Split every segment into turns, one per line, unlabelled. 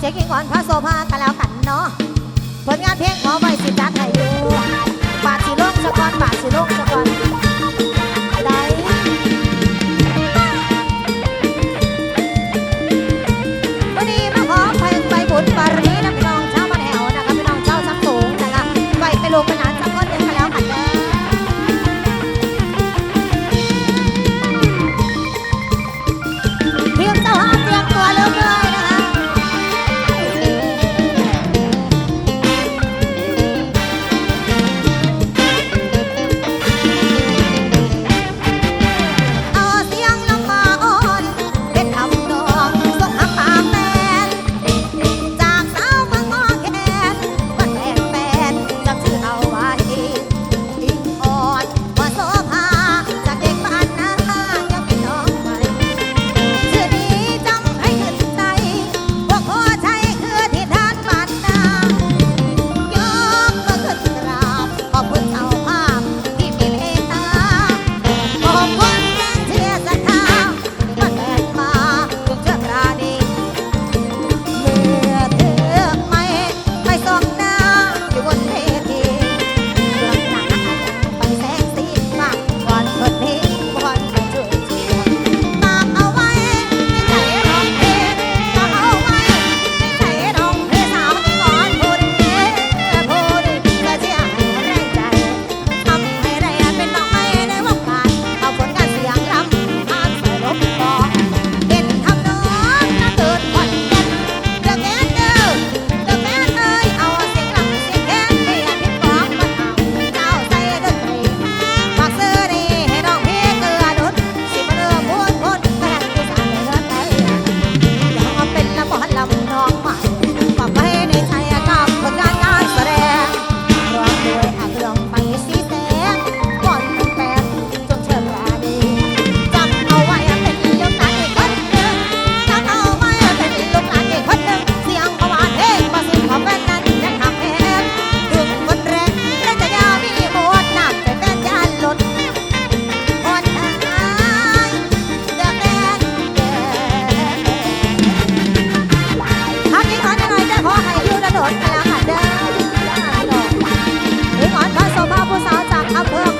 เช็คกินก่อนพระโสภากันแล้วกันเนาะผลงานเพลงขอไว้ 阿婆要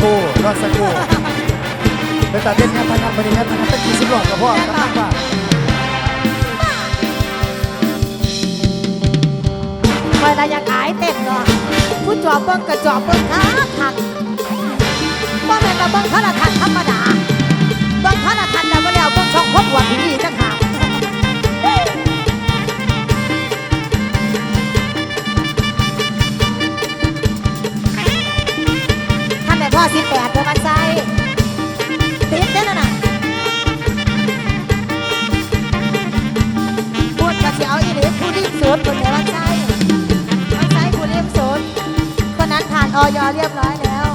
ครู่รอสักครู่ไปตัดเล่นงานพนันบริงานพนันตั้งกี่สิบหลอกับพ่อกับตั้งบ้าคอยระยะขายเต็มเนาะผู้จอบเบิ้งกระจอบเบิ้งคักคักบ่แม่นมาเบิ้งโทรทัศนธรรมดาเบิ้งโทรทัศน์แล้วก็แล้วเบิ้งช่องพบหัวผีจัง พ่อสิบแปดเพื่อมันใส่ติดได้แล้วนะพูดกับเสียวอีหลีผู้รีบสุดคนเดียวมันใส่มันใส่ผู้รีบสุดคนนั้นผ่านออยเรียบร้อยแล้ว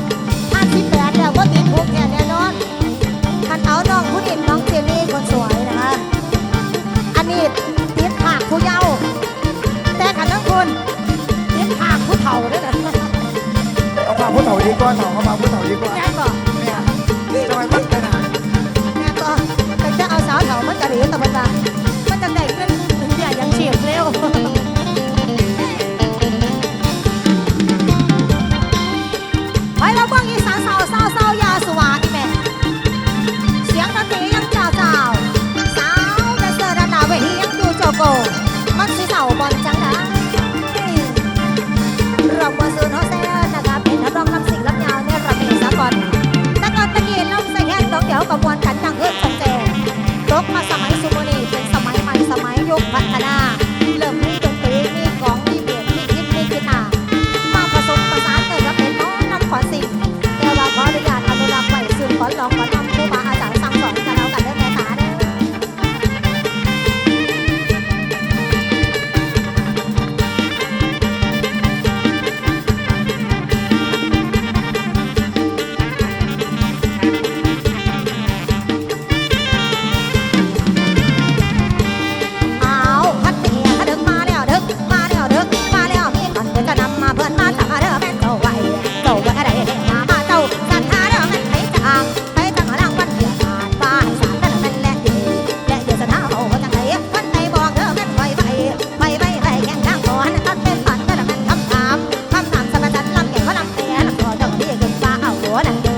ถ้าสิบแปดแล้วก็ติดพวกแน่นอนคันเอาน้องผู้เด็น้
อ
งเจนี่คนสวย 不同意关，好吧，不同意关。của nàng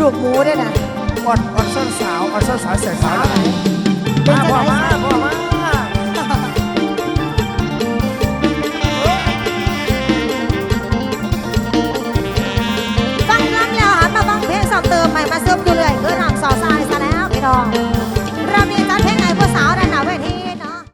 ลวกหมูได้นะอดอดส้นสาวอดส้นสาวเสียสาวแล้วไหนเป็นมาพ่อมาฟังล้างแล้วหันมาฟังเพลงสอบเติมใหม่มาเสริมอยู่เลย
เกิ
ดหนังสอส